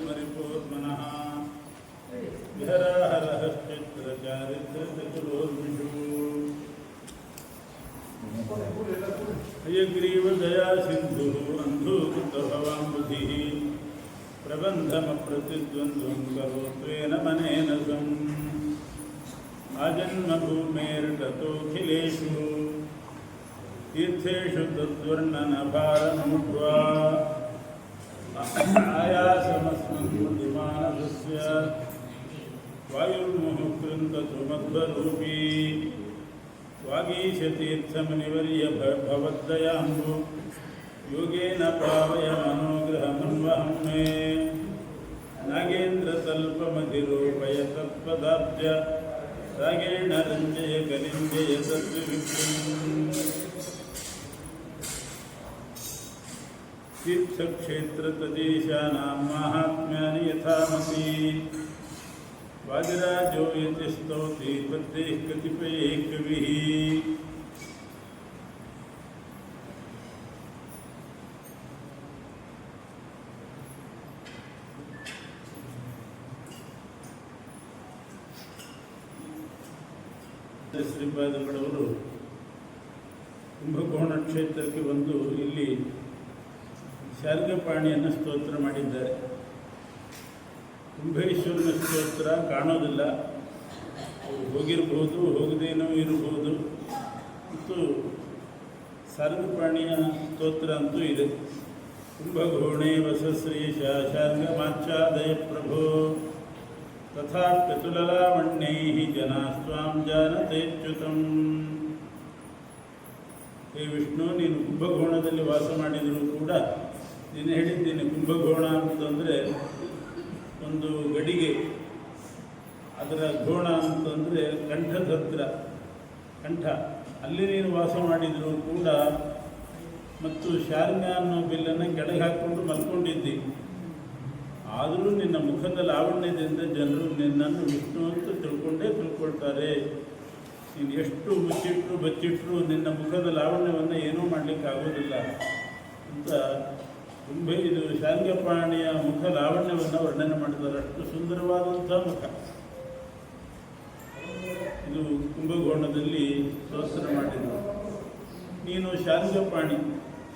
परिपूर्मनः विहराहरश्चित्रचारित्रचतुरोर्मिषु हयग्रीवदया सिन्धुः अन्धूकृतभवाम्बुधिः प्रबन्धमप्रतिद्वन्द्वं करोत्वेन मनेन स्वम् आजन्मभूमेर्गतोऽखिलेषु तीर्थेषु तद्वर्णनभारमुद्वा आयासमस्मन्मानसस्य वायुर्मुहुकृन्दतु मध्वरूपी वागीशतीर्थमनिवर्य भवद्दयाम्बु योगेन पावय मनोग्रहमन्वहं मे। नागेन्द्रतल्पमधिरूपय तत्पदाब्ज रागेण रञ्जय गलिं जय तीर्थक्षेत्रप्रदेशानां माहात्म्यानि यथामसि वाजराजो यतिस्तौति प्रत्येः कतिपये कविः ಶ್ರೀಪಾದಗಳವರು ಕುಂಭಕೋಣ ಕ್ಷೇತ್ರಕ್ಕೆ ಬಂದು ಇಲ್ಲಿ ಶಾರ್ಗಪಾಣಿಯನ್ನು ಸ್ತೋತ್ರ ಮಾಡಿದ್ದಾರೆ. ಕುಂಭೇಶ್ವರನ ಸ್ತೋತ್ರ ಕಾಣೋದಿಲ್ಲ. ಹೋಗಿರ್ಬೋದು ಹೋಗಿರಬಹುದು ಹೋಗದೇನೋ ಇರಬಹುದು ಮತ್ತು ಸಾರ್ಗಪಾಣಿಯ ಸ್ತೋತ್ರ ಅಂತೂ ಇದೆ. ಕುಂಭಘೋಣೆ ವಸಶ್ರೀ ಶಾರ್ಗಮಾಚ್ಛಾದಯ ಪ್ರಭೋ. ಕತುಲಲಾವಣ್ಯೈ ಜನಾಸ್ವಾಂ ಜಾನತೇಚ್ಯುತಂ ಹೇ ವಿಷ್ಣು, ನೀನು ಕುಂಭಕೋಣದಲ್ಲಿ ವಾಸ ಮಾಡಿದರೂ ಕೂಡ ನೀನು ಹೇಳಿದ್ದೀನಿ, ಕುಂಭಕೋಣ ಅಂತಂದರೆ ಒಂದು ಗಡಿಗೆ, ಅದರ ಗೋಣ ಅಂತಂದರೆ ಕಂಠದತ್ರ ಕಂಠ. ಅಲ್ಲಿ ನೀನು ವಾಸ ಮಾಡಿದರೂ ಕೂಡ ಮತ್ತು ಶಾರ್ಗ ಅನ್ನೋ ಬಿಲ್ಲನ್ನು ಕೆಳಗೆ ಹಾಕ್ಕೊಂಡು ಮಲ್ಕೊಂಡಿದ್ದಿ. ಆದರೂ ನಿನ್ನ ಮುಖದ ಲಾವಣ್ಯದಿಂದ ಜನರು ನಿನ್ನನ್ನು ವಿಷ್ಣು ಅಂತ ತಿಳ್ಕೊಂಡೇ ತಿಳ್ಕೊಳ್ತಾರೆ. ನೀನು ಎಷ್ಟು ಮುಚ್ಚಿಟ್ರು ಬಚ್ಚಿಟ್ರು ನಿನ್ನ ಮುಖದ ಲಾವಣ್ಯವನ್ನು ಏನೂ ಮಾಡಲಿಕ್ಕೆ ಆಗೋದಿಲ್ಲ ಅಂತ ತುಂಬ ಇದು ಶಾರ್ಗಪಾಣಿಯ ಮುಖ ಲಾವಣ್ಯವನ್ನು ವರ್ಣನೆ ಮಾಡಿದ್ದಾರೆ. ಅಷ್ಟು ಸುಂದರವಾದಂಥ ಮುಖ. ಇದು ಕುಂಭಕೋಣದಲ್ಲಿ ಸ್ವಸ್ತ್ರ ಮಾಡಿದರು. ನೀನು ಶಾರ್ಗಪಾಣಿ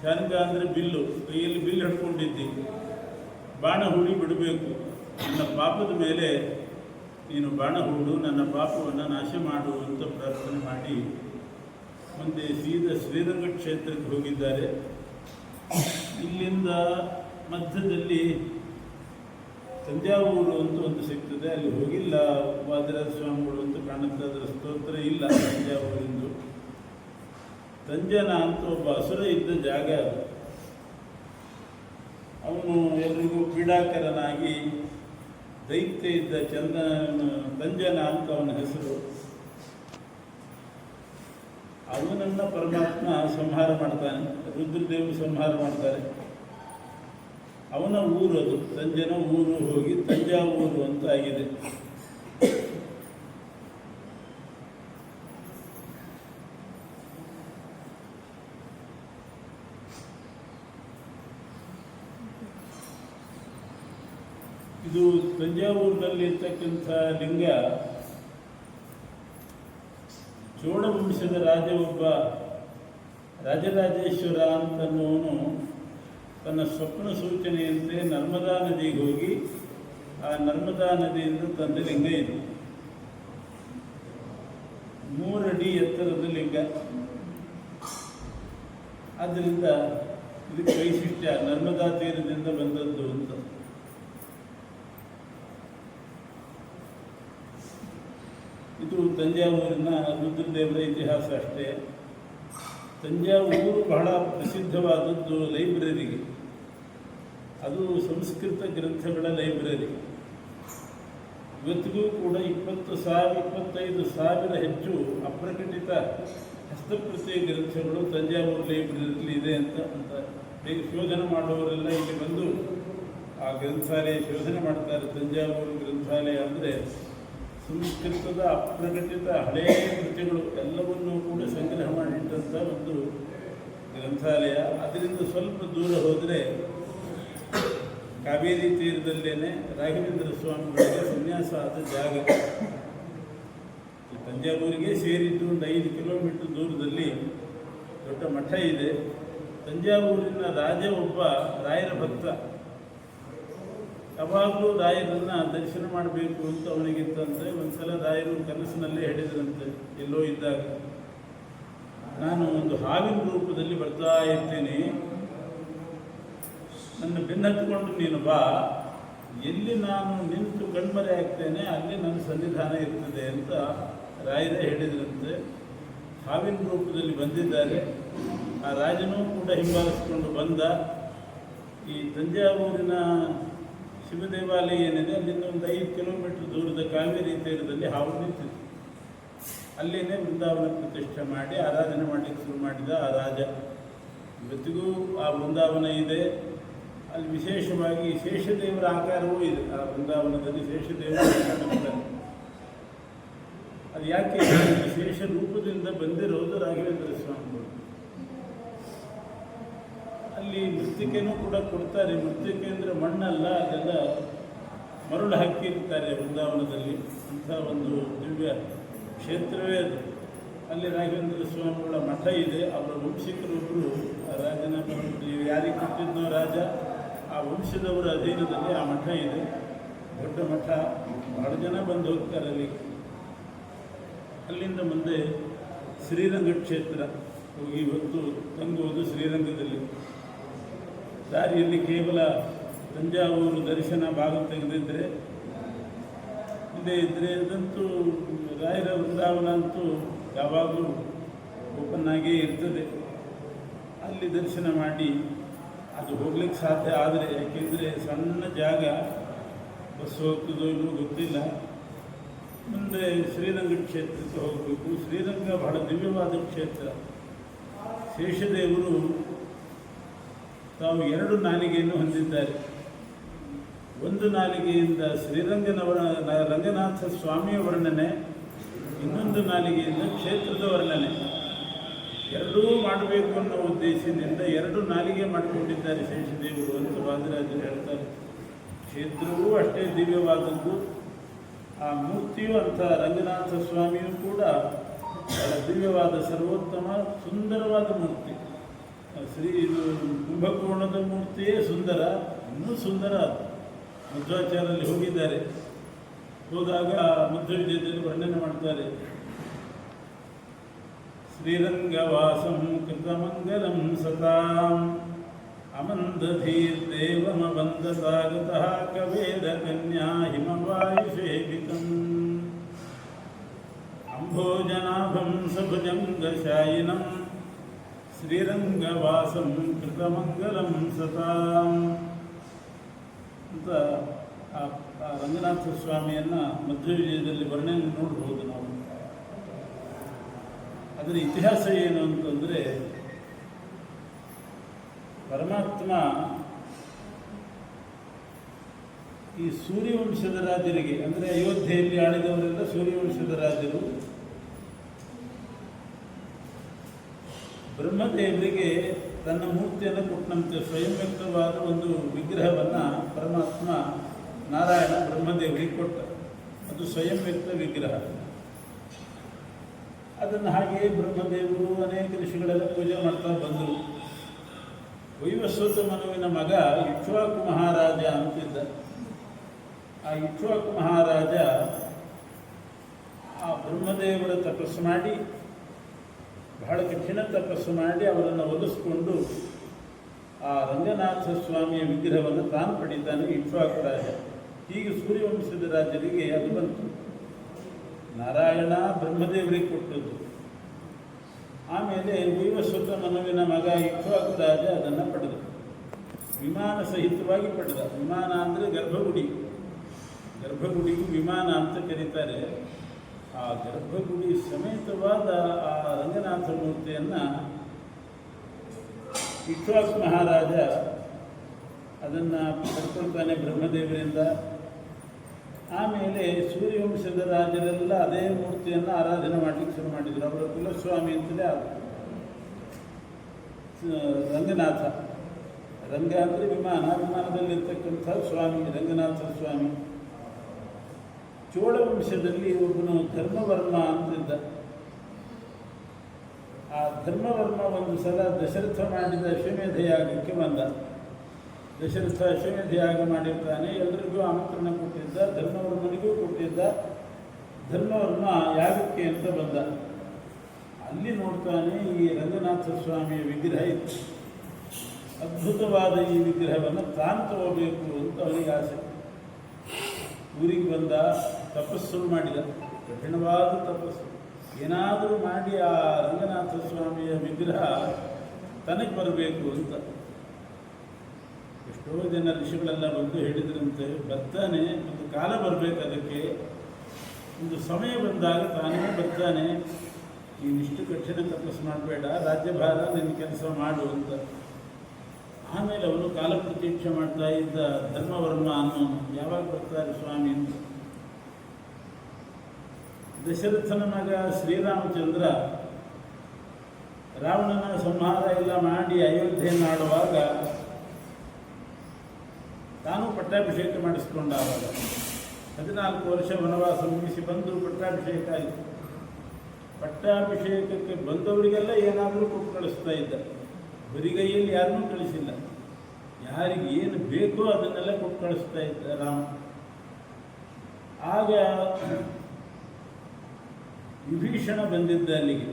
ಶಾಂಗ ಅಂದರೆ ಬಿಲ್ಲು. ಕೈಯಲ್ಲಿ ಬಿಲ್ಲು ಹಿಡ್ಕೊಂಡಿದ್ದಿ. ಬಾಣ ಹೂಡಿ ಬಿಡಬೇಕು. ನನ್ನ ಪಾಪದ ಮೇಲೆ ನೀನು ಬಾಣ ಹೂಡು, ನನ್ನ ಪಾಪವನ್ನು ನಾಶ ಮಾಡು ಅಂತ ಪ್ರಾರ್ಥನೆ ಮಾಡಿ ಮುಂದೆ ಸೀದಾ ಶ್ರೀರಂಗ ಕ್ಷೇತ್ರಕ್ಕೆ ಹೋಗಿದ್ದಾರೆ. ಇಲ್ಲಿಂದ ಮಧ್ಯದಲ್ಲಿ ತಂಜಾವೂರು ಅಂತ ಒಂದು ಸಿಗ್ತದೆ. ಅಲ್ಲಿ ಹೋಗಿಲ್ಲ ವಾದಿರಾಜ ಸ್ವಾಮಿಗಳು ಅಂತ ಕಾಣುತ್ತೆ. ಅದರ ಸ್ತೋತ್ರ ಇಲ್ಲ ತಂಜಾವೂರಿಂದು. ತಂಜನ ಅಂತ ಒಬ್ಬ ಹಸುರ ಇದ್ದ ಜಾಗ ಅದು. ಅವನು ಎಲ್ರಿಗೂ ಕ್ರೀಡಾಕರನಾಗಿ ದೈತ್ಯ ಇದ್ದ ಚಂದ ಸಂಜನ ಅಂತ ಅವನ ಹೆಸರು. ಅವನನ್ನ ಪರಮಾತ್ಮ ಸಂಹಾರ ಮಾಡ್ತಾನೆ ರುದ್ರದೇವರು ಸಂಹಾರ ಮಾಡ್ತಾರೆ. ಅವನ ಊರು ಅದು. ತಂಜನ ಊರು ಹೋಗಿ ತಂಜಾವೂರು ಅಂತ ಆಗಿದೆ. ಇದು ತಂಜಾವೂರಿನಲ್ಲಿ ಇರ್ತಕ್ಕಂಥ ಲಿಂಗ. ಚೋಳವಂಶದ ರಾಜ ಒಬ್ಬ ರಾಜರಾಜೇಶ್ವರ ಅಂತನ್ನುವನು ತನ್ನ ಸ್ವಪ್ನ ಸೂಚನೆಯಂತೆ ನರ್ಮದಾ ನದಿಗೆ ಹೋಗಿ ಆ ನರ್ಮದಾ ನದಿಯಿಂದ ತಂದ ಲಿಂಗ ಇದು. ಮೂರಡಿ ಎತ್ತರದ ಲಿಂಗ. ಆದ್ದರಿಂದ ಇದಕ್ಕೆ ವೈಶಿಷ್ಟ್ಯ ನರ್ಮದಾ ತೀರದಿಂದ ಬಂದದ್ದು ಅಂತ. ಇದು ತಂಜಾವೂರಿನ ರುದ್ರದೇವರ ಇತಿಹಾಸ ಅಷ್ಟೇ. ತಂಜಾವೂರು ಬಹಳ ಪ್ರಸಿದ್ಧವಾದದ್ದು ಲೈಬ್ರರಿಗೆ. ಅದು ಸಂಸ್ಕೃತ ಗ್ರಂಥಗಳ ಲೈಬ್ರರಿ. ಇವತ್ತಿಗೂ ಕೂಡ ಇಪ್ಪತ್ತು ಸಾವಿರ, ಇಪ್ಪತ್ತೈದು ಸಾವಿರ ಹೆಚ್ಚು ಅಪ್ರಕಟಿತ ಹಸ್ತಪ್ರತಿ ಗ್ರಂಥಗಳು ತಂಜಾವೂರು ಲೈಬ್ರರಿಯಲ್ಲಿ ಇದೆ ಅಂತ ಅಂತ ಹೇಗೆ ಶೋಧನೆ ಮಾಡುವವರೆಲ್ಲ ಇಲ್ಲಿ ಬಂದು ಆ ಗ್ರಂಥಾಲಯ ಶೋಧನೆ ಮಾಡ್ತಾರೆ. ತಂಜಾವೂರು ಗ್ರಂಥಾಲಯ ಅಂದರೆ ಸಂಸ್ಕೃತದ ಅಪ್ರಕಟಿತ ಹಳೆಯ ಕೃತಿಗಳು ಎಲ್ಲವನ್ನೂ ಕೂಡ ಸಂಗ್ರಹ ಮಾಡಿಟ್ಟಂಥ ಒಂದು ಗ್ರಂಥಾಲಯ. ಅದರಿಂದ ಸ್ವಲ್ಪ ದೂರ ಹೋದರೆ ಕಾವೇರಿ ತೀರದಲ್ಲೇನೆ ರಾಘವೇಂದ್ರ ಸ್ವಾಮಿಗಳಿಗೆ ಸನ್ಯಾಸ ಆದ ಜಾಗ. ತಂಜಾವೂರಿಗೆ ಸೇರಿದ್ದು ಒಂದು ಐದು ಕಿಲೋಮೀಟರ್ ದೂರದಲ್ಲಿ ದೊಡ್ಡ ಮಠ ಇದೆ. ತಂಜಾವೂರಿನ ರಾಜ ಒಬ್ಬ ರಾಯರ ಭಕ್ತ. ಯಾವಾಗಲೂ ರಾಯರನ್ನ ದರ್ಶನ ಮಾಡಬೇಕು ಅಂತ ಅವನಿಗಿತ್ತಂತೆ ಒಂದ್ಸಲ ರಾಯರು ಕನಸಿನಲ್ಲೇ ಹೇಳಿದ್ರಂತೆ ಎಲ್ಲೋ ಇದ್ದಾಗ. ನಾನು ಒಂದು ಹಾವಿನ ರೂಪದಲ್ಲಿ ಬರ್ತಾ ಇರ್ತೀನಿ. ನನ್ನ ಬೆನ್ನತ್ಕೊಂಡು ನೀನು ಬಾ. ಎಲ್ಲಿ ನಾನು ನಿಂತು ಕಣ್ಮರೆ ಆಗ್ತೇನೆ ಅಲ್ಲಿ ನನ್ನ ಸನ್ನಿಧಾನ ಇರ್ತದೆ ಅಂತ ರಾಯರೇ ಹೇಳಿದ್ರಂತೆ. ಹಾವಿನ ರೂಪದಲ್ಲಿ ಬಂದಿದ್ದಾರೆ. ಆ ರಾಜನೂ ಕೂಡ ಹಿಂಬಾಲಿಸಿಕೊಂಡು ಬಂದ. ಈ ತಂಜಾವೂರಿನ ಶಿವ ದೇವಾಲಯ ಏನಿದೆ ಅಲ್ಲಿಂದ ಒಂದು ಐದು ಕಿಲೋಮೀಟರ್ ದೂರದ ಕಾವೇರಿ ತೀರದಲ್ಲಿ ಹಾವು ನಿಂತಿತ್ತು. ಅಲ್ಲಿನೇ ವೃಂದಾವನ ಪ್ರತಿಷ್ಠೆ ಮಾಡಿ, ಆರಾಧನೆ ಮಾಡಲಿಕ್ಕೆ ಶುರು ಮಾಡಿದ ಆ ರಾಜ. ಇವತ್ತಿಗೂ ಆ ವೃಂದಾವನ ಇದೆ. ಅಲ್ಲಿ ವಿಶೇಷವಾಗಿ ಶೇಷದೇವರ ಆಕಾರವೂ ಇದೆ. ಆ ವೃಂದಾವನದಲ್ಲಿ ಶೇಷದೇವರ. ಅದು ಯಾಕೆ? ವಿಶೇಷ ರೂಪದಿಂದ ಬಂದಿರೋದು ರಾಘವೇಂದ್ರ ಸ್ವಾಮಿಗಳು. ಅಲ್ಲಿ ಮೃತ್ತಿಕೆನೂ ಕೂಡ ಕೊಡ್ತಾರೆ. ಮೃತ್ತಿಕೆ ಅಂದರೆ ಮಣ್ಣಲ್ಲ, ಅದೆಲ್ಲ ಮರಳು ಹಾಕಿರ್ತಾರೆ ವೃಂದಾವನದಲ್ಲಿ. ಅಂಥ ಒಂದು ದಿವ್ಯ ಕ್ಷೇತ್ರವೇ ಅದು. ಅಲ್ಲಿ ರಾಘವೇಂದ್ರ ಸ್ವಾಮಿಗಳ ಮಠ ಇದೆ. ಅವರ ವಂಶಿಕರೊಬ್ಬರು ಆ ರಾಜನ ಯಾರಿಗೆ ಕೊಟ್ಟಿದ್ನೋ ರಾಜ, ಆ ವಂಶದವರ ಅಧೀನದಲ್ಲಿ ಆ ಮಠ ಇದೆ. ದೊಡ್ಡ ಮಠ. ಬಹಳ ಜನ ಬಂದು ಹೋಗ್ತಾರೆ ಅಲ್ಲಿ. ಅಲ್ಲಿಂದ ಮುಂದೆ ಶ್ರೀರಂಗ ಕ್ಷೇತ್ರ ಹೋಗಿ ಇವತ್ತು ತಂಗುವುದು ಶ್ರೀರಂಗದಲ್ಲಿ. ದಾರಿಯಲ್ಲಿ ಕೇವಲ ತಂಜಾವೂರು ದರ್ಶನ ಭಾಗ ತೆಗೆದಿದ್ದರೆ ಇಲ್ಲೇ ಇದ್ದರೆ ಅದಂತೂ ರಾಯರ ವೃಂದಾವನ ಅಂತೂ ಯಾವಾಗಲೂ ಓಪನ್ ಆಗಿಯೇ ಇರ್ತದೆ. ಅಲ್ಲಿ ದರ್ಶನ ಮಾಡಿ ಅದು ಹೋಗ್ಲಿಕ್ಕೆ ಸಾಧ್ಯ. ಆದರೆ ಯಾಕೆಂದರೆ ಸಣ್ಣ ಜಾಗ, ಬಸ್ ಹೋಗ್ತದೋ ಇನ್ನೂ ಗೊತ್ತಿಲ್ಲ. ಮುಂದೆ ಶ್ರೀರಂಗ ಕ್ಷೇತ್ರಕ್ಕೆ ಹೋಗಬೇಕು. ಶ್ರೀರಂಗ ಬಹಳ ದಿವ್ಯವಾದ ಕ್ಷೇತ್ರ. ಶೇಷದೇವರು ತಾವು ಎರಡು ನಾಲಿಗೆಯನ್ನು ಹೊಂದಿದ್ದಾರೆ. ಒಂದು ನಾಲಿಗೆಯಿಂದ ಶ್ರೀರಂಗನವರ, ರಂಗನಾಥ ಸ್ವಾಮಿಯ ವರ್ಣನೆ, ಇನ್ನೊಂದು ನಾಲಿಗೆಯಿಂದ ಕ್ಷೇತ್ರದ ವರ್ಣನೆ. ಎರಡೂ ಮಾಡಬೇಕು ಅನ್ನೋ ಉದ್ದೇಶದಿಂದ ಎರಡು ನಾಲಿಗೆ ಮಾಡಿಕೊಂಡಿದ್ದಾರೆ ಶೇಷದೇವರು ಅಂತ ವಾದಿರಾಜರು ಹೇಳ್ತಾರೆ. ಕ್ಷೇತ್ರವೂ ಅಷ್ಟೇ ದಿವ್ಯವಾದದ್ದು. ಆ ಮೂರ್ತಿಯು ಅಂತ ರಂಗನಾಥ ಸ್ವಾಮಿಯೂ ಕೂಡ ದಿವ್ಯವಾದ, ಸರ್ವೋತ್ತಮ, ಸುಂದರವಾದ ಮೂರ್ತಿ. ಶ್ರೀ ಇದು ಕುಂಭಕೋಣದ ಮೂರ್ತಿಯೇ ಸುಂದರ, ಇನ್ನೂ ಸುಂದರ ಅದು. ಮಧ್ವಾಚಾರ್ಯಲ್ಲಿ ಹೋಗಿದ್ದಾರೆ. ಹೋದಾಗ ಮಧ್ವ ವಿಜಯದಲ್ಲಿ ವರ್ಣನೆ ಮಾಡ್ತಾರೆ. ಶ್ರೀರಂಗವಾಸಂ ಕೃತಮಂಗಲಂ ಸತಾಂ. ಅಮಂದಧೀರ್ದೇವಮಬಂಧಸಾಗತಃ ಕವೇದ ಕನ್ಯಾ ಹಿಮವಾಯುಷೇವಿತಂ ಅಂಭೋಜನಾಭಂ ಸಭುಜಂಗಶಾಯಿನಂ. ಶ್ರೀರಂಗವಾಸಂ ಕೃತಮಂಗಲಂ ಸತಾಂ ಅಂತ ಆ ರಂಗನಾಥ ಸ್ವಾಮಿಯನ್ನು ಮಧ್ಯ ವಿಜಯದಲ್ಲಿ ವರ್ಣನೆ ನೋಡ್ಬೋದು ನಾವು. ಅದರ ಇತಿಹಾಸ ಏನು ಅಂತಂದರೆ, ಪರಮಾತ್ಮ ಈ ಸೂರ್ಯವಂಶದ ರಾಜರಿಗೆ, ಅಂದರೆ ಅಯೋಧ್ಯೆಯಲ್ಲಿ ಆಳಿದವರೆಲ್ಲ ಸೂರ್ಯವಂಶದ ರಾಜರು. ಬ್ರಹ್ಮದೇವರಿಗೆ ತನ್ನ ಮೂರ್ತಿಯನ್ನು ಕೊಟ್ಟಂತೆ ಸ್ವಯಂ ವ್ಯಕ್ತವಾದ ಒಂದು ವಿಗ್ರಹವನ್ನು ಪರಮಾತ್ಮ ನಾರಾಯಣ ಬ್ರಹ್ಮದೇವರಿಗೆ ಕೊಟ್ಟ. ಅದು ಸ್ವಯಂ ವ್ಯಕ್ತ ವಿಗ್ರಹ. ಅದನ್ನು ಹಾಗೆಯೇ ಬ್ರಹ್ಮದೇವರು ಅನೇಕ ಋಷಿಗಳೆಲ್ಲ ಪೂಜೆ ಮಾಡ್ತಾ ಬಂದರು. ವೈವಸ್ವತ ಮನುವಿನ ಮಗ ಇಕ್ಷ್ವಾಕು ಮಹಾರಾಜ ಅಂತಿದ್ದ. ಆ ಇಕ್ಷ್ವಾಕು ಮಹಾರಾಜ ಆ ಬ್ರಹ್ಮದೇವರ ತಪಸ್ಸು ಮಾಡಿ ಬಹಳ ಕಠಿಣ ತಪಸ್ಸು ಮಾಡಿ ಅವರನ್ನು ಒಲಿಸ್ಕೊಂಡು ಆ ರಂಗನಾಥ ಸ್ವಾಮಿಯ ವಿಗ್ರಹವನ್ನು ತಾನು ಪಡಿತಾನೆ ರಾಜ ಹೀಗೆ ಸೂರ್ಯವಂಶದ ರಾಜರಿಗೆ ಅದು ಬಂತು. ನಾರಾಯಣ ಬ್ರಹ್ಮದೇವರಿಗೆ ಕೊಟ್ಟದ್ದು. ಆಮೇಲೆ ವೈವಸ್ವತ ಮನವಿನ ಮಗ ಇಕ್ಷ್ವಾಕು ರಾಜ ಅದನ್ನು ಪಡೆದ. ವಿಮಾನ ಸಹಿತವಾಗಿ ಪಡೆದ. ವಿಮಾನ ಅಂದರೆ ಗರ್ಭಗುಡಿ. ಗರ್ಭಗುಡಿಗೂ ವಿಮಾನ ಅಂತ ಕರೀತಾರೆ. ಆ ಗರ್ಭಗುಡಿ ಸಮೇತವಾದ ಆ ರಂಗನಾಥ ಮೂರ್ತಿಯನ್ನು ವಿಶ್ವಾಸ ಮಹಾರಾಜ ಅದನ್ನು ಪಡ್ಕೊಳ್ತಾನೆ ಬ್ರಹ್ಮದೇವರಿಂದ. ಆಮೇಲೆ ಸೂರ್ಯವಂಶದ ರಾಜರೆಲ್ಲ ಅದೇ ಮೂರ್ತಿಯನ್ನು ಆರಾಧನೆ ಮಾಡಲಿಕ್ಕೆ ಶುರು ಮಾಡಿದರು. ಅವರ ಕುಲಸ್ವಾಮಿ ಅಂತಲೇ ರಂಗನಾಥ. ರಂಗ ಅಂದರೆ ವಿಮಾನ. ವಿಮಾನದಲ್ಲಿರ್ತಕ್ಕಂಥ ಸ್ವಾಮಿ ರಂಗನಾಥ ಸ್ವಾಮಿ. ಚೋಳ ವಂಶದಲ್ಲಿ ಒಬ್ಬನು ಧರ್ಮವರ್ಮ ಅಂತಿದ್ದ. ಆ ಧರ್ಮವರ್ಮ ಒಂದು ಸಲ ದಶರಥ ಮಾಡಿದ ಅಶ್ವಮೇಧ ಯಾಗಕ್ಕೆ ಬಂದ. ದಶರಥ ಅಶ್ವಮೇಧ ಯಾಗ ಮಾಡಿರ್ತಾನೆ ಎಲ್ಲರಿಗೂ ಆಮಂತ್ರಣ ಕೊಟ್ಟಿದ್ದ, ಧರ್ಮವರ್ಮನಿಗೂ ಕೊಟ್ಟಿದ್ದ. ಧರ್ಮವರ್ಮ ಯಾಗಕ್ಕೆ ಅಂತ ಬಂದ. ಅಲ್ಲಿ ನೋಡ್ತಾನೆ ಈ ರಂಗನಾಥ ಸ್ವಾಮಿಯ ವಿಗ್ರಹ ಇತ್ತು. ಅದ್ಭುತವಾದ ಈ ವಿಗ್ರಹವನ್ನು ತಾನು ತಗೋಬೇಕು ಅಂತ ಅವನಿಗೆ ಆಸೆ. ಊರಿಗೆ ಬಂದ. ತಪಸ್ಸು ಮಾಡಿದ. ಕಠಿಣವಾದ ತಪಸ್ಸು. ಏನಾದರೂ ಮಾಡಿ ಆ ರಂಗನಾಥ ಸ್ವಾಮಿಯ ವಿಗ್ರಹ ತನಗೆ ಬರಬೇಕು ಅಂತ. ಎಷ್ಟೋ ಜನ ಋಷಿಗಳೆಲ್ಲ ಬಂದು ಹೇಳಿದ್ರಂತೆ, ಬರ್ತಾನೆ, ಒಂದು ಕಾಲ ಬರಬೇಕು ಅದಕ್ಕೆ. ಒಂದು ಸಮಯ ಬಂದಾಗ ತಾನೇ ಬರ್ತಾನೆ. ನೀನಿಷ್ಟು ಕಠಿಣ ತಪಸ್ಸು ಮಾಡಬೇಡ ರಾಜ್ಯಭಾರ ನಿನ್ನ ಕೆಲಸ ಮಾಡು ಅಂತ. ಆಮೇಲೆ ಅವನು ಕಾಲ ಪ್ರತೀಕ್ಷೆ ಮಾಡ್ತಾ ಇದ್ದ ಧರ್ಮವರ್ಮ ಅನ್ನೋನು. ಯಾವಾಗ ಬರ್ತಾರೆ ಸ್ವಾಮಿ ಅಂತ. ದಶರಥನ ಮಗ ಶ್ರೀರಾಮಚಂದ್ರ ರಾವಣನ ಸಂಹಾರ ಎಲ್ಲ ಮಾಡಿ ಅಯೋಧ್ಯೆಯನ್ನು ಆಡುವಾಗ ತಾನು ಪಟ್ಟಾಭಿಷೇಕ ಮಾಡಿಸ್ಕೊಂಡ ಆವಾಗ ಹದಿನಾಲ್ಕು ವರ್ಷ ವನವಾಸ ಮುಗಿಸಿ ಬಂದು ಪಟ್ಟಾಭಿಷೇಕ ಆಯಿತು. ಪಟ್ಟಾಭಿಷೇಕಕ್ಕೆ ಬಂದವರಿಗೆಲ್ಲ ಏನಾದರೂ ಕೊಟ್ಟು ಕಳಿಸ್ತಾ ಇದ್ದ ಬರಿಗೈಯಲ್ಲಿ ಯಾರನ್ನೂ ಕಳಿಸಿಲ್ಲ. ಯಾರಿಗೆ ಏನು ಬೇಕೋ ಅದನ್ನೆಲ್ಲ ಕೊಟ್ಟು ಕಳಿಸ್ತಾ ಇದ್ದ ರಾಮ. ಆಗ ವಿಭೀಷಣ ಬಂದಿದ್ದ ಅಲ್ಲಿಗೆ.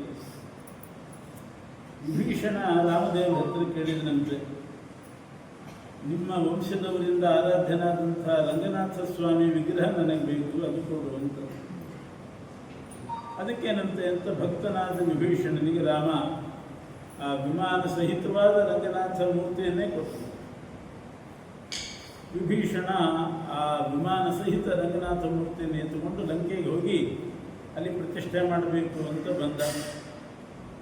ವಿಭೀಷಣ ರಾಮದೇವರ ಹತ್ರ ಕೇಳಿದನಂತೆ, ನಿಮ್ಮ ವಂಶದವರಿಂದ ಆರಾಧ್ಯನಾದಂಥ ರಂಗನಾಥ ಸ್ವಾಮಿ ವಿಗ್ರಹ ನನಗೆ ಬೇಕು, ಅದು ಅಂತ. ಅದಕ್ಕೇನಂತೆ ಅಂತ ಭಕ್ತನಾದ ವಿಭೀಷಣನಿಗೆ ರಾಮ ಆ ವಿಮಾನ ಸಹಿತವಾದ ರಂಗನಾಥ ಮೂರ್ತಿಯನ್ನೇ ಕೊಟ್ಟರು ವಿಭೀಷಣ ಆ ವಿಮಾನ ಸಹಿತ ರಂಗನಾಥ ಮೂರ್ತಿಯನ್ನು ಎತ್ತುಕೊಂಡು ಲಂಕೆಗೆ ಹೋಗಿ ಪ್ರತಿಷ್ಠೆ ಮಾಡಬೇಕು ಅಂತ ಬಂದ.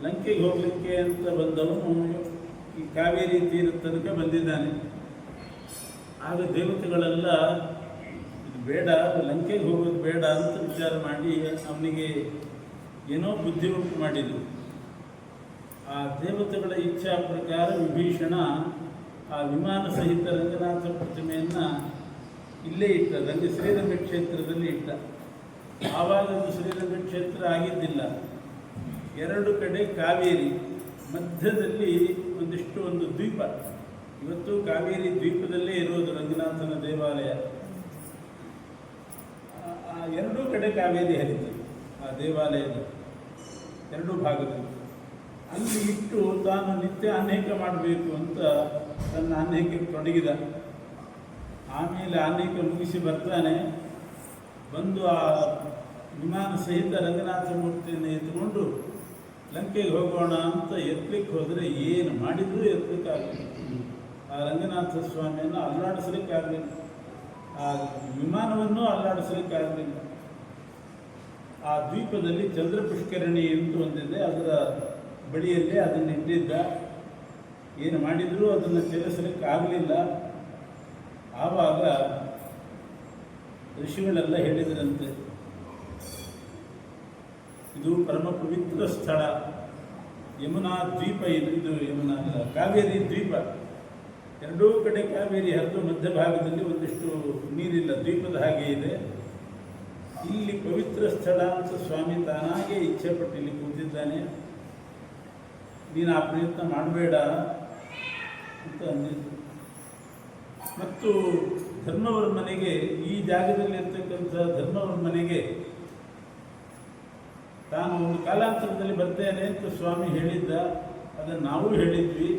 ಲಂಕೆಗೆ ಹೋಗಲಿಕ್ಕೆ ಅಂತ ಬಂದವನು ಈ ಕಾವೇರಿ ತೀರದ ತನಕ ಬಂದಿದ್ದಾನೆ. ಆಗ ದೇವತೆಗಳೆಲ್ಲ ಬೇಡ, ಲಂಕೆಗೆ ಹೋಗೋದು ಬೇಡ ಅಂತ ವಿಚಾರ ಮಾಡಿ ಅವನಿಗೆ ಏನೋ ಬುದ್ಧಿ ಉಂಟು ಮಾಡಿದರು. ಆ ದೇವತೆಗಳ ಇಚ್ಛಾ ಪ್ರಕಾರ ವಿಭೀಷಣ ಆ ವಿಮಾನ ಸಹಿತ ರಂಗನಾಥ ಪ್ರತಿಮೆಯನ್ನು ಇಲ್ಲೇ ಇಟ್ಟ, ರಂಗ ಶ್ರೀರಂಗ ಕ್ಷೇತ್ರದಲ್ಲಿ ಇಟ್ಟ. ಆವಾಗ ಅದು ಕ್ಷೇತ್ರ ಆಗಿದ್ದಿಲ್ಲ. ಎರಡು ಕಡೆ ಕಾವೇರಿ, ಮಧ್ಯದಲ್ಲಿ ಒಂದಿಷ್ಟು ಒಂದು ದ್ವೀಪ. ಇವತ್ತು ಕಾವೇರಿ ದ್ವೀಪದಲ್ಲೇ ಇರೋದು ರಂಗನಾಥನ ದೇವಾಲಯ. ಎರಡೂ ಕಡೆ ಕಾವೇರಿ ಹರಿತು, ಆ ದೇವಾಲಯದ ಎರಡೂ ಭಾಗದಲ್ಲಿ. ಅಲ್ಲಿ ಇಟ್ಟು ತಾನು ನಿತ್ಯ ಅನೇಕ ಮಾಡಬೇಕು ಅಂತ ತನ್ನ ಅನೇಕ ತೊಡಗಿದ. ಆಮೇಲೆ ಅನೇಕ ಮುಗಿಸಿ ಬರ್ತಾನೆ. ಬಂದು ಆ ವಿಮಾನ ಸಹಿತ ರಂಗನಾಥ ಮೂರ್ತಿಯನ್ನು ಎತ್ಕೊಂಡು ಲಂಕೆಗೆ ಹೋಗೋಣ ಅಂತ ಎತ್ತಲಿಕ್ಕೆ ಹೋದರೆ ಏನು ಮಾಡಿದರೂ ಎತ್ತಲಿಕ್ಕಾಗಲಿ ಆ ರಂಗನಾಥ ಸ್ವಾಮಿಯನ್ನು ಅಲ್ಲಾಡಿಸ್ಲಿಕ್ಕಾಗಲಿಲ್ಲ. ಆ ವಿಮಾನವನ್ನು ಅಲ್ಲಾಡಿಸ್ಲಿಕ್ಕಾಗಲಿಲ್ಲ. ಆ ದ್ವೀಪದಲ್ಲಿ ಚಂದ್ರ ಪುಷ್ಕರಣಿ ಎಂದು ಒಂದಿದೆ, ಅದರ ಬಳಿಯಲ್ಲೇ ಅದನ್ನು ಇಟ್ಟಿದ್ದ. ಏನು ಮಾಡಿದರೂ ಅದನ್ನು ಚಲಿಸಲಿಕ್ಕೆ ಆಗಲಿಲ್ಲ ಆವಾಗ ಋಷಿಗಳೆಲ್ಲ ಹೇಳಿದರಂತೆ, ಇದು ಪರಮ ಪವಿತ್ರ ಸ್ಥಳ. ಯಮುನಾ ದ್ವೀಪ ಇದು ಇದು ಯಮುನಾ ಕಾವೇರಿ ದ್ವೀಪ. ಎರಡೂ ಕಡೆ ಕಾವೇರಿ ಹರಿದು ಮಧ್ಯಭಾಗದಲ್ಲಿ ಒಂದಿಷ್ಟು ನೀರಿಲ್ಲ, ದ್ವೀಪದ ಹಾಗೆ ಇದೆ. ಇಲ್ಲಿ ಪವಿತ್ರ ಸ್ಥಳ ಅಂತ ಸ್ವಾಮಿ ತಾನಾಗೆ ಇಚ್ಛೆ ಪಟ್ಟು ಇಲ್ಲಿ ಕೂತಿದ್ದಾನೆ. ನೀನು ಆ ಪ್ರಯತ್ನ ಮಾಡಬೇಡ ಅಂತ ಅಂದಿದ್ದು. ಮತ್ತು ಧರ್ಮವರ್ಮನೆಗೆ ಈ ಜಾಗದಲ್ಲಿರ್ತಕ್ಕಂಥ ಧರ್ಮವರ್ಮನೆಗೆ ತಾನು ಒಂದು ಕಾಲಾಂತರದಲ್ಲಿ ಬರ್ತೇನೆ ಅಂತ ಸ್ವಾಮಿ ಹೇಳಿದ್ದ, ಅದನ್ನು ನಾವು ಹೇಳಿದ್ವಿ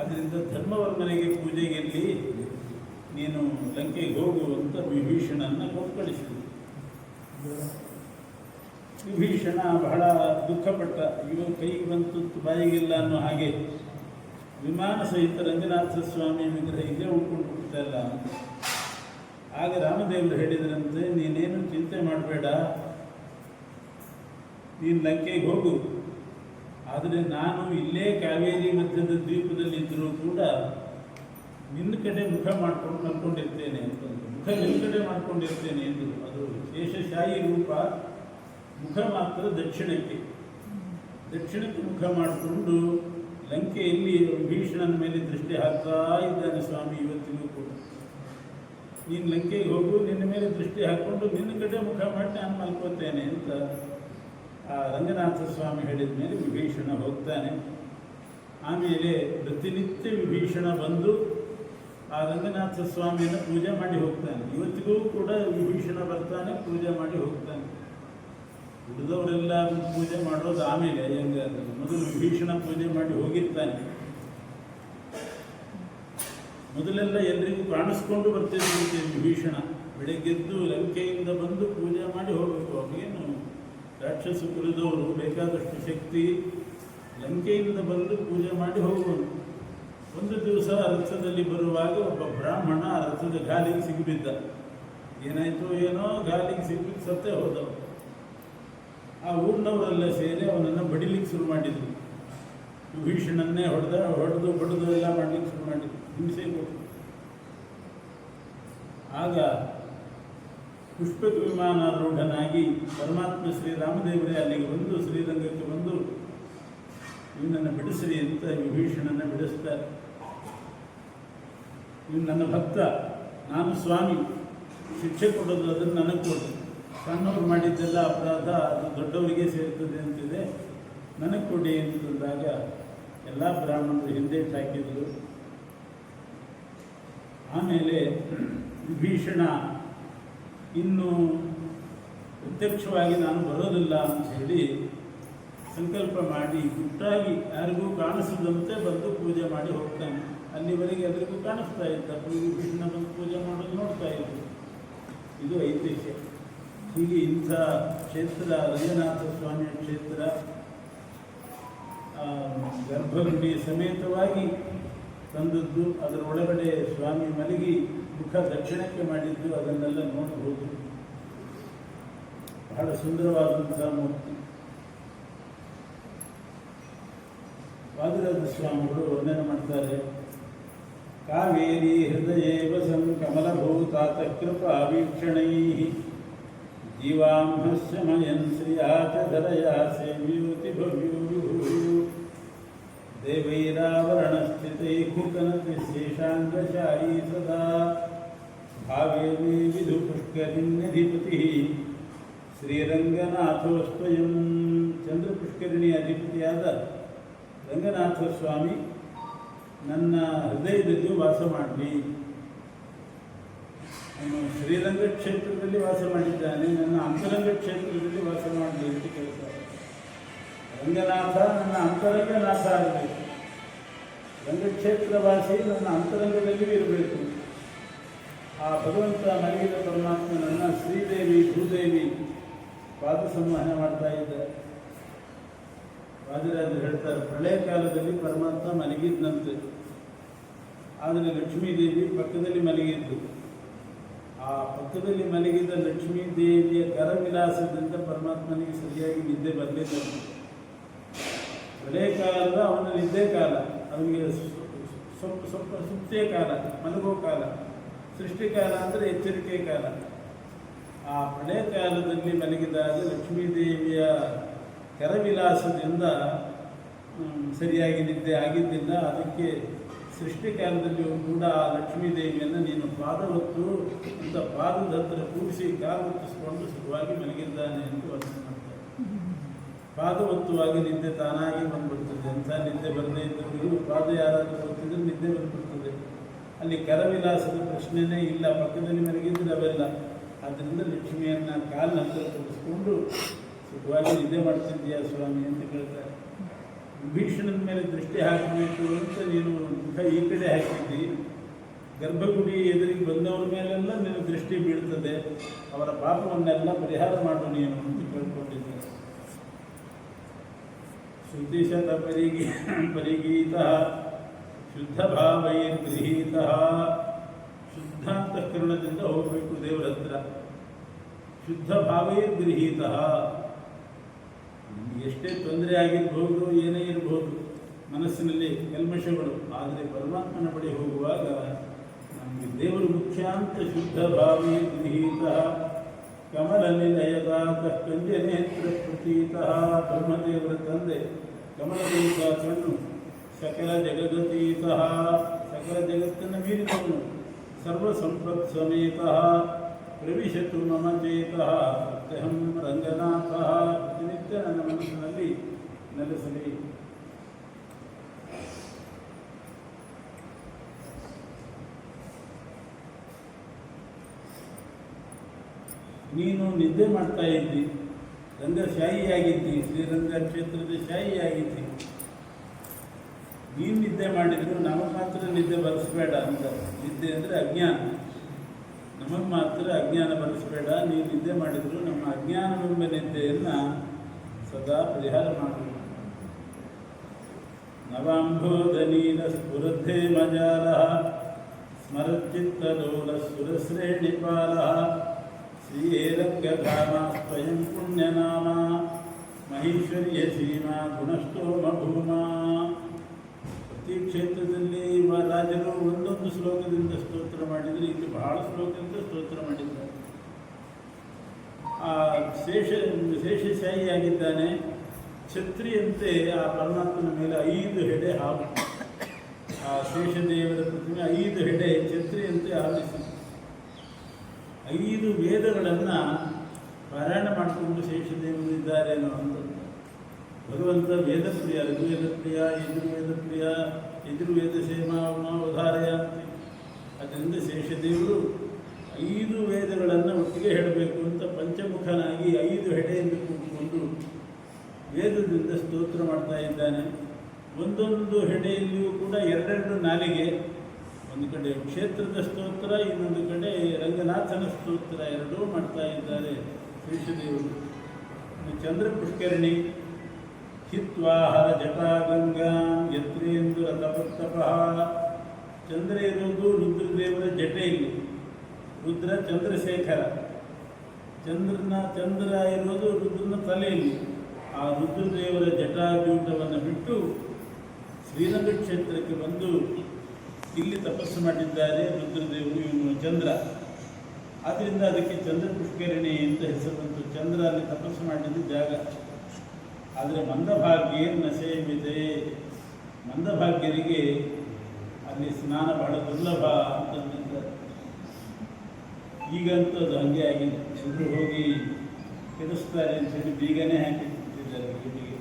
ಅದರಿಂದ ಧರ್ಮವರ ಮನೆಗೆ ಪೂಜೆಗೆಲ್ಲಿ ನೀನು ಲಂಕೆಗೆ ಹೋಗುವಂತ ವಿಭೀಷಣನ ಕೊಟ್ಕಳಿಸಿದ್ರು ವಿಭೀಷಣ ಬಹಳ ದುಃಖಪಟ್ಟ ಇವ ಕೈಗೆ ಬಂತು ಬಾಯಿಗಿಲ್ಲ ಅನ್ನೋ ಹಾಗೆ ವಿಮಾನ ಸಹಿತ ರಂಗನಾಥ ಸ್ವಾಮಿ ವಿಗ್ರಹ ಇಲ್ಲೇ ಉಳ್ಕೊಂಡು ಬಿಡ್ತಾ ಇಲ್ಲ. ಆಗ ರಾಮದೇವರು ಹೇಳಿದ್ರಂತೆ, ನೀನೇನು ಚಿಂತೆ ಮಾಡಬೇಡ. ನೀನು ಲಂಕೆಗೆ ಹೋಗು. ಆದರೆ ನಾನು ಇಲ್ಲೇ ಕಾವೇರಿ ಮಧ್ಯದ ದ್ವೀಪದಲ್ಲಿ ಇದ್ದರೂ ಕೂಡ ನಿನ್ನ ಕಡೆ ಮುಖ ಮಾಡ್ಕೊಂಡು ಮಲ್ಕೊಂಡಿರ್ತೇನೆ ಅಂತಂದು ಮುಖ ನಿನ್ನ ಕಡೆ ಮಾಡ್ಕೊಂಡಿರ್ತೇನೆ ಎಂದು ಅದು ಶೇಷಶಾಹಿ ರೂಪ, ಮುಖ ಮಾತ್ರ ದಕ್ಷಿಣಕ್ಕೆ. ದಕ್ಷಿಣಕ್ಕೆ ಮುಖ ಮಾಡಿಕೊಂಡು ಲಂಕೆಯಲ್ಲಿ ಭೀಷಣನ ಮೇಲೆ ದೃಷ್ಟಿ ಹಾಕ್ತಾ ಇದ್ದಾನೆ ಸ್ವಾಮಿ ಇವತ್ತಿಗೂ ಕೂಡ. ನೀನು ಲಂಕೆಗೆ ಹೋಗು, ನಿನ್ನ ಮೇಲೆ ದೃಷ್ಟಿ ಹಾಕ್ಕೊಂಡು ನಿನ್ನ ಕಡೆ ಮುಖ ಮಾಡಿ ನಾನು ಮಲ್ಕೋತೇನೆ ಅಂತ ಆ ರಂಗನಾಥ ಸ್ವಾಮಿ ಹೇಳಿದ ಮೇಲೆ ವಿಭೀಷಣ ಹೋಗ್ತಾನೆ. ಆಮೇಲೆ ಪ್ರತಿನಿತ್ಯ ವಿಭೀಷಣ ಬಂದು ಆ ರಂಗನಾಥ ಸ್ವಾಮಿಯನ್ನು ಪೂಜೆ ಮಾಡಿ ಹೋಗ್ತಾನೆ. ಇವತ್ತಿಗೂ ಕೂಡ ವಿಭೀಷಣ ಬರ್ತಾನೆ, ಪೂಜೆ ಮಾಡಿ ಹೋಗ್ತಾನೆ. ಉಳಿದವರೆಲ್ಲ ಪೂಜೆ ಮಾಡೋದು ಆಮೇಲೆ ಹೆಂಗ ಮೊದಲು ವಿಭೀಷಣ ಪೂಜೆ ಮಾಡಿ ಹೋಗಿರ್ತಾನೆ. ಮೊದಲೆಲ್ಲ ಎಲ್ರಿಗೂ ಕಾಣಿಸ್ಕೊಂಡು ಬರ್ತಿದ್ದಂತೆ ವಿಭೀಷಣ ಬೆಳಗ್ಗೆದ್ದು ಲಂಕೆಯಿಂದ ಬಂದು ಪೂಜೆ ಮಾಡಿ ಹೋಗಬೇಕು. ಅವಾಗೇನು ರಾಕ್ಷಸ ಕುಲಿದವರು ಬೇಕಾದಷ್ಟು ಶಕ್ತಿ ಲಂಕೆಯಿಂದ ಬಂದು ಪೂಜೆ ಮಾಡಿ ಹೋಗುವನು. ಒಂದು ದಿವಸ ರಥದಲ್ಲಿ ಬರುವಾಗ ಒಬ್ಬ ಬ್ರಾಹ್ಮಣ ಆ ರಥದ ಗಾಲಿಗೆ ಸಿಗಿಬಿದ್ದ ಏನಾಯಿತು ಏನೋ ಗಾಲಿಗೆ ಸಿಗ್ಬಿಟ್ಟು ಸತ್ತೇ ಹೋದವ ಆ ಊರಿನವರೆಲ್ಲ ಸೇರಿ ಅವನನ್ನು ಬಡಿಲಿಕ್ಕೆ ಶುರು ಮಾಡಿದ್ರು. ವಿಭೀಷಣನ್ನೇ ಹೊಡೆದ, ಹೊಡೆದು, ಬಡಿದು ಎಲ್ಲ ಮಾಡಲಿಕ್ಕೆ ಶುರು ಮಾಡಿದ್ರು. ಹಿಂಸೆ ಆಗ ಪುಷ್ಪಕ ವಿಮಾನಾರೂಢನಾಗಿ ಪರಮಾತ್ಮ ಶ್ರೀರಾಮದೇವರೇ ಅಲ್ಲಿಗೆ ಬಂದು ಶ್ರೀರಂಗಕ್ಕೆ ಬಂದು, ನಿನ್ನನ್ನು ಬಿಡಿಸ್ರಿ ಅಂತ ವಿಭೀಷಣನ ಬಿಡಿಸ್ತಾರೆ. ಇನ್ನು ನನ್ನ ಭಕ್ತ, ನಾನು ಸ್ವಾಮಿ, ಶಿಕ್ಷೆ ಕೊಡೋದು ಅದನ್ನು ನನಗೆ ಕೊಡು. ಸಣ್ಣವ್ರು ಮಾಡಿದ್ದೆಲ್ಲ ಅಪರಾಧ, ಅದು ದೊಡ್ಡವರಿಗೆ ಸೇರ್ತದೆ ಅಂತಿದೆ. ನನಗೆ ಕೊಡಿ ಅಂತಂದಾಗ ಎಲ್ಲ ಬ್ರಾಹ್ಮಣರು ಹಿಂದೆ ಹಾಕಿದ್ರು. ಆಮೇಲೆ ವಿಭೀಷಣ, ಇನ್ನು ಪ್ರತ್ಯಕ್ಷವಾಗಿ ನಾನು ಬರೋದಿಲ್ಲ ಅಂತ ಹೇಳಿ ಸಂಕಲ್ಪ ಮಾಡಿ ಗುಟ್ಟಾಗಿ ಯಾರಿಗೂ ಕಾಣಿಸದಂತೆ ಬಂದು ಪೂಜೆ ಮಾಡಿ ಹೋಗ್ತಾನೆ. ಅಲ್ಲಿವರೆಗೆ ಎಲ್ರಿಗೂ ಕಾಣಿಸ್ತಾ ಇದ್ದ ವಿಭೀಷಣ ಬಂದು ಪೂಜೆ ಮಾಡೋದು ನೋಡ್ತಾ ಇದ್ರು ಇದು ಐತಿಹ್ಯ. ಹೀಗೆ ಇಂಥ ಕ್ಷೇತ್ರ ರಂಗನಾಥ ಸ್ವಾಮಿಯ ಕ್ಷೇತ್ರ ಗರ್ಭಗುಡಿ ಸಮೇತವಾಗಿ ತಂದದ್ದು, ಅದರ ಒಳಗಡೆ ಸ್ವಾಮಿ ಮಲಗಿ ಮುಖ ದಕ್ಷಿಣಕ್ಕೆ ಮಾಡಿದ್ದು, ಅದನ್ನೆಲ್ಲ ನೋಡಬಹುದು ಬಹಳ ಸುಂದರವಾದಂತಹ ಮೂರ್ತಿ. ವಾದಿರಾಜ ಸ್ವಾಮಿಗಳು ವರ್ಣನೆ ಮಾಡ್ತಾರೆ, ಕಾವೇರಿ ಹೃದಯ ವಸಂ ಕಮಲಭೂತಾತ ಕೃಪಾ ವೀಕ್ಷಣೈ ಜೀವಾಂಹಸ್ಯ ಮಯನ್ ಶ್ರೀ ಧರಯಾ ಸೇವ್ಯೂತಿ ಭವ್ಯೂಯುಃ ಶೇಷಾಂಗಶಾಯಿ ಸದಾ ಭಾವೇ ವಿಧು ವಿಧು ಪುಷ್ಕರಿಣ್ಯಧಿಪತಿ ಶ್ರೀರಂಗನಾಥೋಸ್ವಯಂ ಚಂದ್ರಪುಷ್ಕರಿಣಿ ಅಧಿಪತಿಯಾದ ರಂಗನಾಥ ಸ್ವಾಮಿ ನನ್ನ ಹೃದಯದಲ್ಲಿ ವಾಸ ಮಾಡಲಿ. ಶ್ರೀರಂಗ ಕ್ಷೇತ್ರದಲ್ಲಿ ವಾಸ ಮಾಡಿದ್ದಾನೆ, ನನ್ನ ಅಂತರಂಗ ಕ್ಷೇತ್ರದಲ್ಲಿ ವಾಸ ಮಾಡಲಿ ಅಂತ ಕೇಳ್ತಾರೆ ರಂಗನಾಥ ನನ್ನ ಅಂತರಂಗ ನಾಥ ಆಗಬೇಕು. ರಂಗಕ್ಷೇತ್ರ ಭಾಷೆ ನನ್ನ ಅಂತರಂಗದಲ್ಲಿ ಇರಬೇಕು. ಆ ಭಗವಂತ ಮಲಗಿದ ಪರಮಾತ್ಮ ನನ್ನ ಶ್ರೀದೇವಿ, ಭೂದೇವಿ ಪಾದ ಸಂವಹನ ಮಾಡ್ತಾ ಇದ್ದ. ರಾಜರಾಜರು ಹೇಳ್ತಾರೆ ಪ್ರಳಯ ಕಾಲದಲ್ಲಿ ಪರಮಾತ್ಮ ಮಲಗಿದ್ದಂತೆ ಆದರೆ ಲಕ್ಷ್ಮೀದೇವಿ ಪಕ್ಕದಲ್ಲಿ ಮಲಗಿದ್ದು. ಆ ಪಕ್ಕದಲ್ಲಿ ಮಲಗಿದ ಲಕ್ಷ್ಮೀ ದೇವಿಯ ಕರವಿಲಾಸದಿಂದ ಪರಮಾತ್ಮನಿಗೆ ಸರಿಯಾಗಿ ನಿದ್ದೆ ಬರಲಿಲ್ಲ. ಪ್ರಳಯ ಕಾಲದ ಅವನ ನಿದ್ದೆ ಕಾಲ. ಅವನಿಗೆ ಸೊಪ್ಪು ಸ್ವಲ್ಪ ಸುಪ್ತಿಯ ಕಾಲ ಮಲಗೋ ಕಾಲ. ಸೃಷ್ಟಿಕಾಲ ಅಂದರೆ ಎಚ್ಚರಿಕೆ ಕಾಲ. ಆ ಮಳೆ ಕಾಲದಲ್ಲಿ ಮಲಗಿದಾಗ ಲಕ್ಷ್ಮೀದೇವಿಯ ಕರವಿಲಾಸದಿಂದ ಸರಿಯಾಗಿ ನಿದ್ದೆ ಆಗಿದ್ದಿಲ್ಲ. ಅದಕ್ಕೆ ಸೃಷ್ಟಿಕಾಲದಲ್ಲಿ ಕೂಡ ಆ ಲಕ್ಷ್ಮೀದೇವಿಯನ್ನು ನೀನು ಪಾದ ಹೊತ್ತು ಅಂತ ಪಾದದ ಹತ್ರ ಕೂಡಿಸಿ ಕಾಲು ಹೊತ್ತಿಸಿಕೊಂಡು ಸುಖವಾಗಿ ಮಲಗಿದ್ದಾನೆ ಎಂದು ವರ್ಣನೆ. ಮಾಡ್ತಾರೆ ಪಾದ ಹೊತ್ತುವಾಗಿ ನಿದ್ದೆ ತಾನಾಗಿ ಬಂದ್ಬಿಡ್ತದೆ ಅಂತ ನಿದ್ದೆ ಬರದೇ ಇದ್ದವರಿಗೂ ಪಾದ ಯಾರಾದರೂ ಒತ್ತಿದ್ರೆ ನಿದ್ದೆ ಬಂದ್ಬಿಡ್ತದೆ. ಅಲ್ಲಿ ಕರವಿಲಾಸದ ಪ್ರಶ್ನೆನೇ ಇಲ್ಲ, ಪಕ್ಕದಲ್ಲಿ ಮಲಗಿದ್ರೆ ಅವೆಲ್ಲ. ಆದ್ದರಿಂದ ಲಕ್ಷ್ಮಿಯನ್ನು ಕಾಲು ನಂತರ ತೋರಿಸ್ಕೊಂಡು, ಸುಖವಾಗಿ ನಿದ್ದೆ ಮಾಡ್ತಿದ್ದೀಯಾ ಸ್ವಾಮಿ? ಅಂತ ಕೇಳ್ತಾರೆ. ವಿಭೀಷಣನ ಮೇಲೆ ದೃಷ್ಟಿ ಹಾಕಬೇಕು ಅಂತ ನೀನು ಮುಖ ಈ ಕಡೆ ಹಾಕಿದ್ದಿ. ಗರ್ಭಗುಡಿ ಎದುರಿಗೆ ಬಂದವರ ಮೇಲೆಲ್ಲ ನಿನ್ನ ದೃಷ್ಟಿ ಬೀಳ್ತದೆ. ಅವರ ಪಾಪವನ್ನೆಲ್ಲ ಪರಿಹಾರ ಮಾಡು ನೀನು ಅಂತ ಕೇಳ್ಕೊಂಡಿದ್ದೆ. ಶ್ರುತಿಶತ ಪರಿಗಿ ಪರಿಗೀತ ಶುದ್ಧ ಭಾವೈರ್ಗೃಹೀತ ಶುದ್ಧಾಂತಃಕರಣದಿಂದ ಹೋಗಬೇಕು ದೇವರ ಹತ್ರ. ಶುದ್ಧ ಭಾವೇ ಗೃಹೀತ. ಎಷ್ಟೇ ತೊಂದರೆ ಆಗಿರಬಹುದು ಏನೇ ಇರಬಹುದು ಮನಸ್ಸಿನಲ್ಲಿ ಕಲ್ಮಶಗಳು. ಆದರೆ ಪರಮಾತ್ಮನ ಬಳಿ ಹೋಗುವಾಗ ನಮಗೆ ದೇವರು ಮುಖ್ಯಾಂತ ಶುದ್ಧ ಭಾವಿ ಗೃಹೀತ. ಕಮಲ ನಿಲಯದಾತ ಕಂಜನೇತ್ರ ಪ್ರತೀತ ಬ್ರಹ್ಮದೇವರ ತಂದೆ ಕಮಲದಿಂದ ಕಣ್ಣು ಸಕಲ ಜಗದತೀತ ಸಕಲ ಜಗತ್ತನ್ನು ಮೀರಿದವನು ಸರ್ವ ಸಂಪತ್ ಸಮೇತ, ಪ್ರವಿಶತು ಮಮ ಚೇತ, ಸತ್ಯಹಂ ರಂಗನಾಥ, ಪ್ರತಿನಿತ್ಯ ನನ್ನ ಮನಸ್ಸಿನಲ್ಲಿ ನೆಲೆಸಲಿ. ನೀನು ನಿದ್ದೆ ಮಾಡ್ತಾ ಇದ್ದಿ, ರಂಗ ಶಾಹಿಯಾಗಿದ್ದಿ ಶ್ರೀರಂಗ ಕ್ಷೇತ್ರದ ಶಾಹಿಯಾಗಿದ್ದಿ ನೀನು ನಿದ್ದೆ ಮಾಡಿದ್ರು ನಮಗೆ ಮಾತ್ರ ನಿದ್ದೆ ಬರೆಸಬೇಡ ಅಂತ. ನಿದ್ದೆ ಅಂದರೆ ಅಜ್ಞಾನ. ನಮಗೆ ಮಾತ್ರ ಅಜ್ಞಾನ ಬರೆಸಬೇಡ. ನೀನು ನಿದ್ದೆ ಮಾಡಿದ್ರು ನಮ್ಮ ಅಜ್ಞಾನವೆಂಬ ನಿದ್ದೆಯನ್ನು ಸದಾ ಪರಿಹಾರ ಮಾಡು. ನವಾಂಬೋಧನೀಲ ಸ್ಫುರದ್ದೇ ಮಜಾಲ ಸ್ಮರಚಿತ್ತಲೋಲ ಸುರಶ್ರೇಣಿಪಾಲ ಪುಣ್ಯನಾಮ ಮಹೇಶ್ವರಿಯ ಶ್ರೀನಾ ಗುಣಸ್ತೋಮ ಭೂಮ ಪ್ರತಿ ಕ್ಷೇತ್ರದಲ್ಲಿ ರಾಜರು ಒಂದೊಂದು ಶ್ಲೋಕದಿಂದ ಸ್ತೋತ್ರ ಮಾಡಿದರೆ. ಇಲ್ಲಿ ಬಹಳ ಶ್ಲೋಕದಿಂದ ಸ್ತೋತ್ರ ಮಾಡಿದ್ದಾರೆ ಆ ಶೇಷ ಶೇಷಶಾಹಿಯಾಗಿದ್ದಾನೆ ಛತ್ರಿಯಂತೆ ಆ ಪರಮಾತ್ಮನ ಮೇಲೆ ಐದು ಹೆಡೆ ಹಾವು. ಆ ಶೇಷದೇವರ ಪ್ರತಿಮೆ ಐದು ಹೆಡೆ ಛತ್ರಿಯಂತೆ ಆವರಿಸಿ ಐದು ವೇದಗಳನ್ನು ಪಾರಾಯಣ ಮಾಡಿಕೊಂಡು ಶೇಷದೇವರಿದ್ದಾರೆ ಅನ್ನೋ ಅನ್ನುವಂಥದ್ದು ಭಗವಂತ ವೇದಪ್ರಿಯ, ಋಗ್ವೇದಪ್ರಿಯ, ಯಜುರ್ವೇದಪ್ರಿಯ, ಯಜುರ್ವೇದ ಸೇಮಾವಧಾರಯ ಅದರಿಂದ ಶೇಷದೇವರು ಐದು ವೇದಗಳನ್ನು ಒಟ್ಟಿಗೆ ಹೇಳಬೇಕು ಅಂತ ಪಂಚಮುಖನಾಗಿ ಐದು ಹೆಡೆಯಿಂದ ಕೂತ್ಕೊಂಡು ವೇದದಿಂದ ಸ್ತೋತ್ರ ಮಾಡ್ತಾ ಇದ್ದಾನೆ. ಒಂದೊಂದು ಹೆಡೆಯಲ್ಲಿಯೂ ಕೂಡ ಎರಡೆರಡು ನಾಲಿಗೆ ಒಂದು ಕಡೆ ಕ್ಷೇತ್ರದ ಸ್ತೋತ್ರ, ಇನ್ನೊಂದು ಕಡೆ ರಂಗನಾಥನ ಸ್ತೋತ್ರ ಎರಡೂ ಮಾಡ್ತಾ ಇದ್ದಾರೆ ಶೇಷದೇವರು ಚಂದ್ರ ಪುಷ್ಕರಣಿ ಹಿತ್ವಾಹರ ಜಟಾಗಂಗಾಂ ಯತ್ರೇಂದ್ರ ರಥಪತ್ತಪಃ ಚಂದ್ರ ಇರುವುದು ರುದ್ರದೇವರ ಜಟೆಯಲ್ಲಿ ರುದ್ರ ಚಂದ್ರಶೇಖರ. ಚಂದ್ರನ ಚಂದ್ರ ಇರೋದು ರುದ್ರನ ತಲೆಯಲ್ಲಿ ಆ ರುದ್ರದೇವರ ಜಟಾಜೂಟವನ್ನು ಬಿಟ್ಟು ಶ್ರೀರಂಗ ಕ್ಷೇತ್ರಕ್ಕೆ ಬಂದು ಇಲ್ಲಿ ತಪಸ್ಸು ಮಾಡಿದ್ದಾರೆ ರುದ್ರದೇವರು ಇವನು ಚಂದ್ರ. ಆದ್ದರಿಂದ ಅದಕ್ಕೆ ಚಂದ್ರ ಪುಷ್ಕರಣಿ ಅಂತ ಹೆಸರು ಬಂತು ಚಂದ್ರ ಅಲ್ಲಿ ತಪಸ್ಸು ಮಾಡಿದ ಜಾಗ. ಆದರೆ ಮಂದಭಾಗ್ಯ ನಶೆಯವಿದೆ ಮಂದಭಾಗ್ಯರಿಗೆ ಅಲ್ಲಿ ಸ್ನಾನ ಬಹಳ ದುರ್ಲಭ ಅಂತಂದ ಈಗಂತೂ ಅದು ಹಂಗೆ ಆಗಿದೆ. ಎಲ್ಲರೂ ಹೋಗಿ ಕೆಡಿಸ್ತಾರೆ ಅಂತೇಳಿ ಬೀಗನೇ ಹಾಕಿಬಿಟ್ಟಿದ್ದಾರೆ ಗೇಟಿಗೆ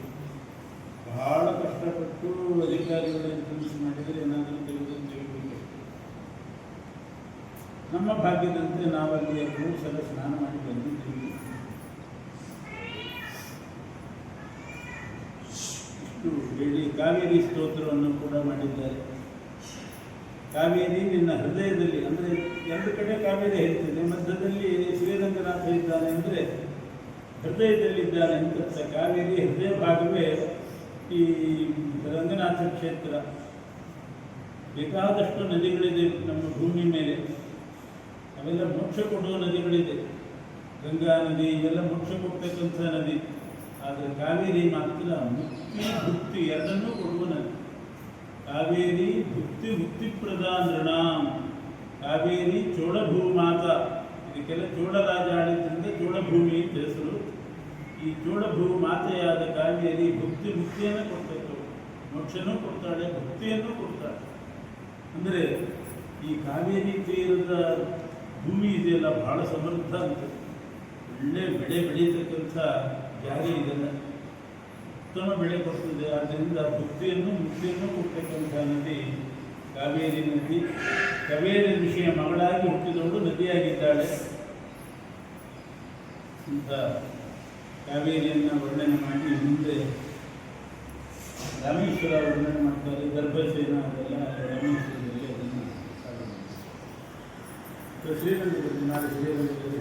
ಬಹಳ ಕಷ್ಟಪಟ್ಟು ಅಧಿಕಾರಿಗಳು ಕೆಲಸ ಮಾಡಿದರೆ ಏನಾದರೂ ತೆಗೆದು ತೆಗಿಬೇಕು ನಮ್ಮ ಭಾಗ್ಯದಂತೆ ನಾವಲ್ಲಿ ಮೂರು ಸಲ ಸ್ನಾನ ಮಾಡಿ ಬಂದಿದ್ದೀವಿ ಇಷ್ಟು ಹೇಳಿ ಕಾವೇರಿ ಸ್ತೋತ್ರವನ್ನು ಕೂಡ ಮಾಡಿದ್ದಾರೆ. ಕಾವೇರಿ ನಿನ್ನ ಹೃದಯದಲ್ಲಿ, ಅಂದರೆ ಎರಡು ಕಡೆ ಕಾವೇರಿ ಹೇಳ್ತಿದೆ ಮಧ್ಯದಲ್ಲಿ ಶ್ರೀರಂಗನಾಥ ಇದ್ದಾನೆ ಅಂದರೆ ಹೃದಯದಲ್ಲಿದ್ದಾನೆ ಅಂತ. ಕಾವೇರಿ ಹೃದಯ ಭಾಗವೇ ಈ ರಂಗನಾಥ ಕ್ಷೇತ್ರ. ಬೇಕಾದಷ್ಟು ನದಿಗಳಿದೆ ನಮ್ಮ ಭೂಮಿ ಮೇಲೆ. ಅವೆಲ್ಲ ಮೋಕ್ಷ ಕೊಡುವ ನದಿಗಳಿದೆ. ಗಂಗಾ ನದಿ, ಇವೆಲ್ಲ ಮೋಕ್ಷ ಕೊಡ್ತಕ್ಕಂಥ ನದಿ. ಆದರೆ ಕಾವೇರಿ ಮಾತ್ರ ಮುಕ್ತಿ, ಭುಕ್ತಿ ಎರಡನ್ನೂ ಕೊಡುವ ನದಿ. ಕಾವೇರಿ ಭುಕ್ತಿ, ಮುಕ್ತಿ ಪ್ರಧಾನ ಕಾವೇರಿ ಚೋಳಭೂಮಾತ. ಇದಕ್ಕೆಲ್ಲ ಚೋಳ ರಾಜ ಆಳಿದ್ರಿಂದ ಚೋಳಭೂಮಿ ಅಂತ ಹೆಸರು. ಈ ಚೋಳಭೂ ಮಾತೆಯಾದ ಕಾವೇರಿ ಭಕ್ತಿ, ಮುಕ್ತಿಯನ್ನು ಕೊಡ್ಬೇಕು ಮೋಕ್ಷನೂ ಕೊಡ್ತಾಳೆ, ಭಕ್ತಿಯನ್ನು ಕೊಡ್ತಾಳೆ. ಅಂದರೆ ಈ ಕಾವೇರಿ ತೀರದ ಭೂಮಿ ಇದೆಯಲ್ಲ, ಬಹಳ ಸಮೃದ್ಧ ಅಂತ. ಒಳ್ಳೆ ಬೆಳೆ ಬೆಳೀತಕ್ಕಂಥ ಜಾಗ ಇದೆಲ್ಲ. ಉತ್ತಮ ಬೆಳೆ ಬರ್ತದೆ. ಆದ್ದರಿಂದ ಭಕ್ತಿಯನ್ನು, ಮುಕ್ತಿಯನ್ನು ಕೊಡ್ತಕ್ಕಂಥ ನದಿ ಕಾವೇರಿ ನದಿ. ಕಾವೇರಿ ವಿಷಯ ಮಗಳಾಗಿ ಹುಟ್ಟಿದವಳು ನದಿಯಾಗಿದ್ದಾಳೆ. ಅಂತ ಕಾವೇರಿಯನ್ನು ವರ್ಣನೆ ಮಾಡಿ ಮುಂದೆ ರಾಮೇಶ್ವರ ವರ್ಣನೆ ಮಾಡ್ತಾರೆ. ಗರ್ಭಸೇನ ಅದೆಲ್ಲ ರಾಮೇಶ್ವರದಲ್ಲಿ ಅದನ್ನು ಸಾಧನೆ ಮಾಡ್ತಾರೆ. ಶ್ರೀರಂಗದಲ್ಲಿ